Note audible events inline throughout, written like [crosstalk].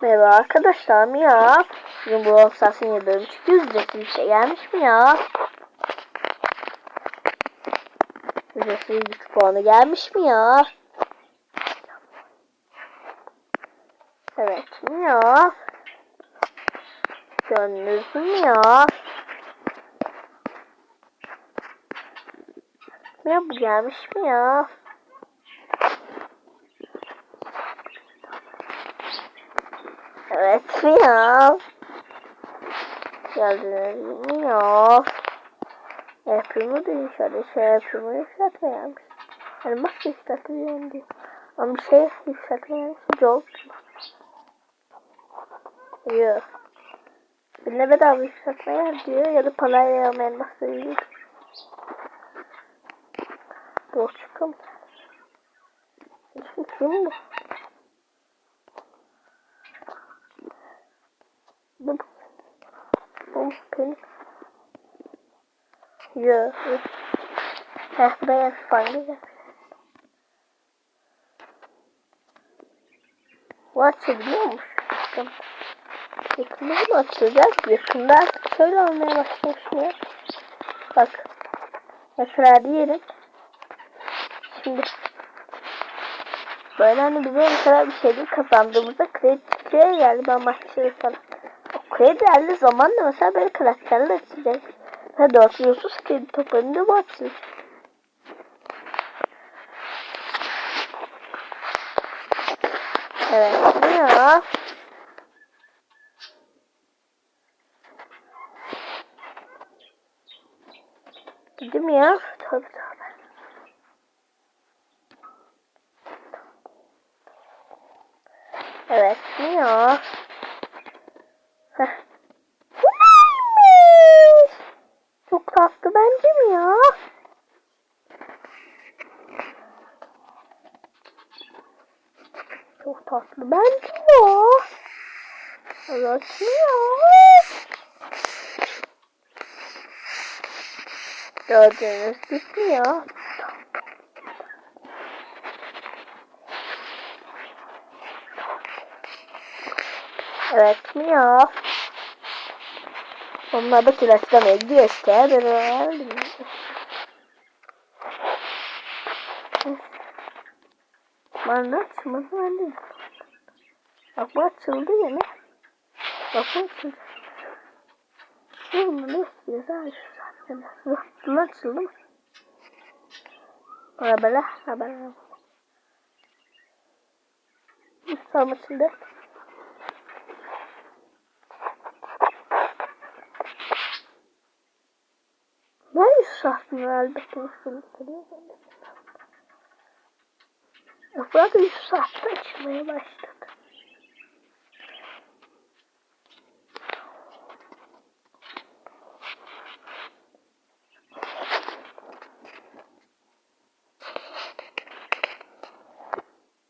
Merhaba arkadaşlar mi ya? Bugün bu Offsas'ın yıldırım çünkü ücretsiz bir şey gelmiş mi ya? Ücretsiz güç puanı gelmiş mi ya? Evet mi ya? Gönlünüz mü ya? Ya bu gelmiş mi ya? Mi ya? Geldiniz mi ya? Yapımı da yükseldi. Şey yapımı yükseltme gelmiş. Yani bak yükseltme diyor. Ama bir şey yükseltme gelmiş. Yok. Yok. Birine bedava yükseltme yer diyor. Ya da parayla alma elmasları yiyor. Borç çıkım. Şimdi kim bu? Bu bu benim. Yok. Heh fanlı gel. Bu açabiliyormuş. Yakında mı açılacak? Yakında şöyle olmaya başlamış ya. Bak. Mesela diyelim. Şimdi böyle hani bize mesela bir şeyleri kazandığımızda kredi çıkıyor yani ben maçları falan. O kredi geldiği zaman da mesela böyle karakterler açacak. Ve 430 kredi toplanınca bu açılır. Evet. Ne ya? Dedim ya. Tabii tabii. Evet. Ne ya? Heh. Bu neymiş? Çok tatlı bence mi ya? Çok tatlı bence ya? Gördüğünüz gibi ya. Evet mi ya? Onlar da tıraşlamaya gidiyor işte. Öğrendim. Bana açmadı. Bak bu açıldı yine. Bak bu açıldı. Bunu ne istiyorsa. Bunu açıldı mı? Arabala, arabala. Tamam açıldı. Ne şahsın elbette usulü söylüyor. Yaprak 100 saatte açmaya başladı.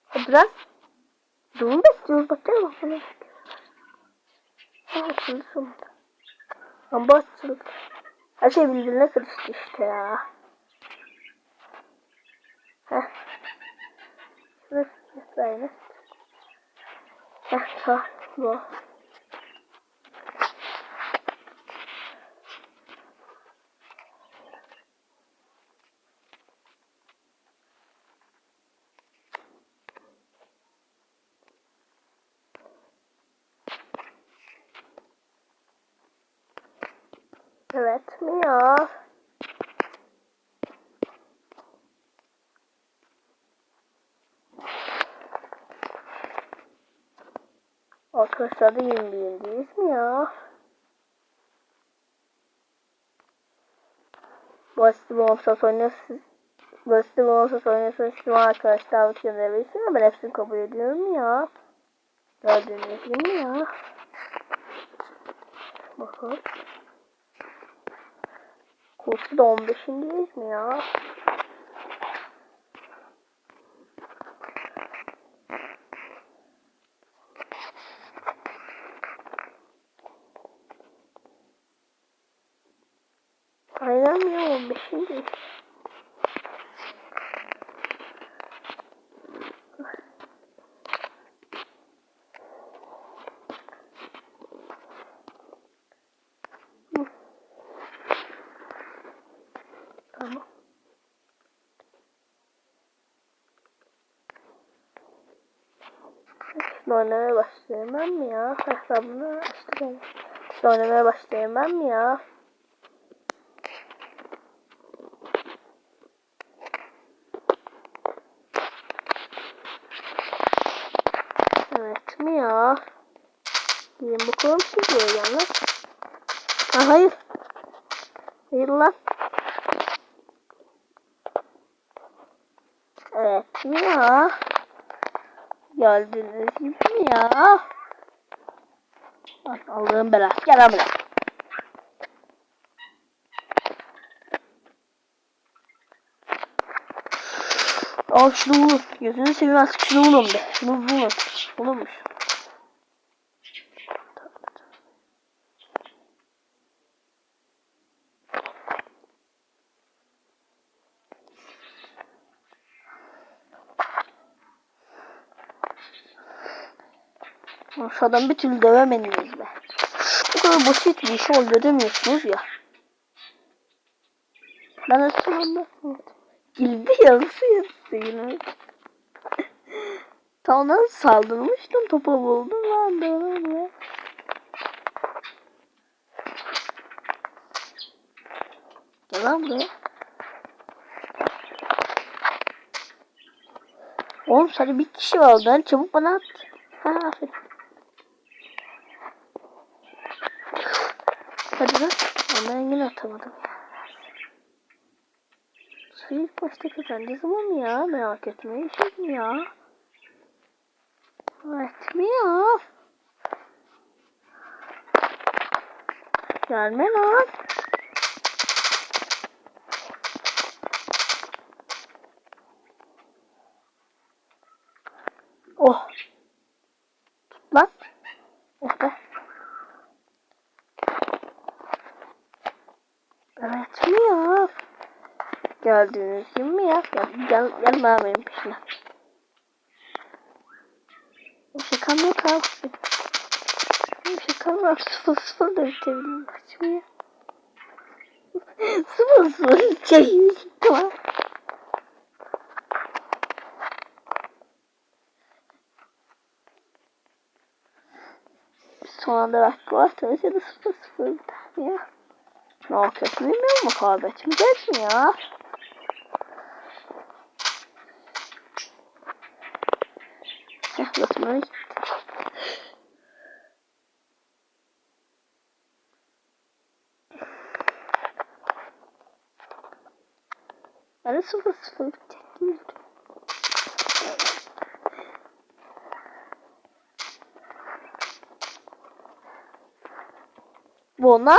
Hadi lan. Bekliyoruz bakıyor bak bana. Ha açıldı sonunda. Ama açıldı. Her şey birbirine karıştı işte ya. Heh. Şurası mesela. Heh sağ. Bu. Evet mi ya? Arkadaşlar da yeni değiliz mi ya? Basit bir olsa oynasın. Basit bir olsa oynasın. Şu arkadaşlar davet gönderebilirsin ama ben hepsini kabul ediyorum ya. Gördüğünüz gibi ya. Bakın. Kursu da 15'indeyiz mi ya? Aynen ya 15'indeyiz. Şimdi oynamaya başlayayım ben mi ya? Hesabını açtım. Şimdi oynamaya başlayayım ben mi ya? Evet mi ya? Gelin bakalım siz böyle lan. Ha, hayır. Hayır lan. Evet mi ya? Geldiniz gibi mi ya? Ay, Allah'ın belası. Gel buraya. Al şunu vurun. Gözünü seveyim artık şunu vurun be. Şunu vurun. Vurulmuş. Lan Şu adamı bir türlü dövemediniz be. Bu kadar basit bir işi öldüremiyorsunuz ya. Ben evet. Girdi yarısı yarısı yine. [laughs] Tam ona saldırmıştım topa buldum lan böyle. Gel lan buraya. Oğlum sadece bir kişi var oradan çabuk bana at. Ha aferin. Hadi lan. Ama ben yine atamadım. Suyu ilk başta kazanacağız ama mı ya? Merak etme. Işık mı ya? Evet mi ya? Gelme lan. Oh. Tut lan. Oh be. Evet mi ya? Gördüğünüz gibi mi ya? Gel, gel, gel bana benim peşine. Şakam yok abi. Şakam yok. Sıfır sıfır da bitebilirim. Kaç mı ya? [laughs] sıfır sıfır. Şey, tamam. Son anda belki var. Tabii de sıfır sıfır biter ya? Ne yapıyorsun bilmiyorum mu kaybetmeyeceğiz mi ya? Heh. Ben de sıfır sıfır bitecek gibi duruyor. Buna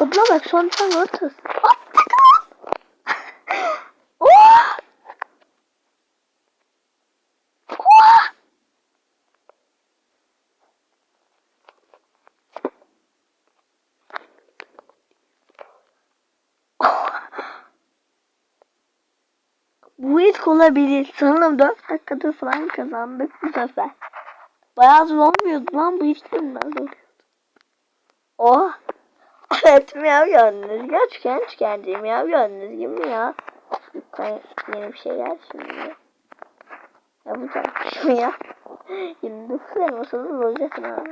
tutasa. Kodla bak son tane atız. Oh! Oh! Bu ilk olabilir. Sanırım 4 dakikada falan kazandık bu sefer. Bayağı zor olmuyordu lan bu ilk günden oluyordu. Oh. Evet miyav gördünüz. Gerçekten çıkardı miyav gördünüz gibi mi ya? Lütfen yeni bir şey gel şimdi. Yapacağım şimdi ya. 29 elmasını bulacaksın abi.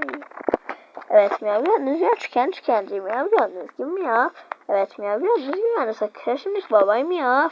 Evet miyav gördünüz. Gerçekten çıkardı miyav gördünüz gibi mi ya? Evet miyav gördünüz gibi yani sakın şimdi babay miyav.